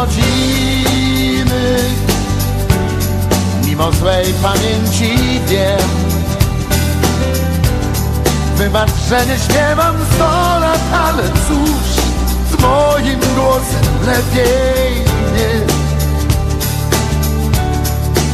rodzimych Mimo złej pamięci wiem. Wybacz, że nie śpiewam sto lat, ale cóż Z moim głosem lepiej nie.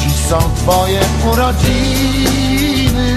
Dziś są twoje urodziny.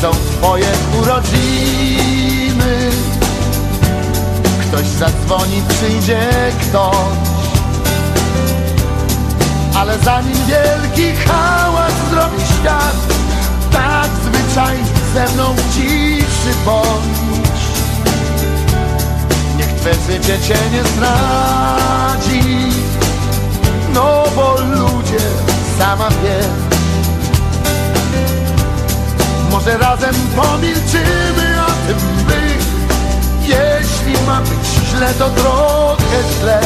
są twoje urodziny. Ktoś zadzwoni, przyjdzie ktoś. Ale zanim wielki hałas zrobi świat Tak zwyczajnie ze mną ciszy bądź. Niech twe życie cię nie zdradzi może razem pomilczymy o tym by Jeśli ma być źle, to trochę źle.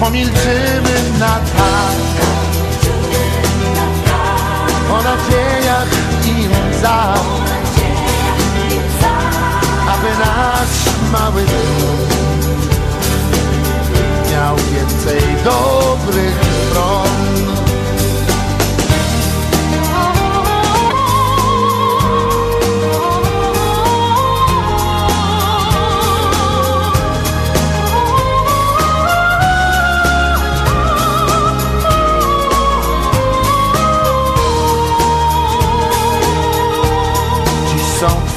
Pomilczymy na tak. O nadziejach i łzach. Aby nasz mały Miał więcej dobrych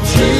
truth.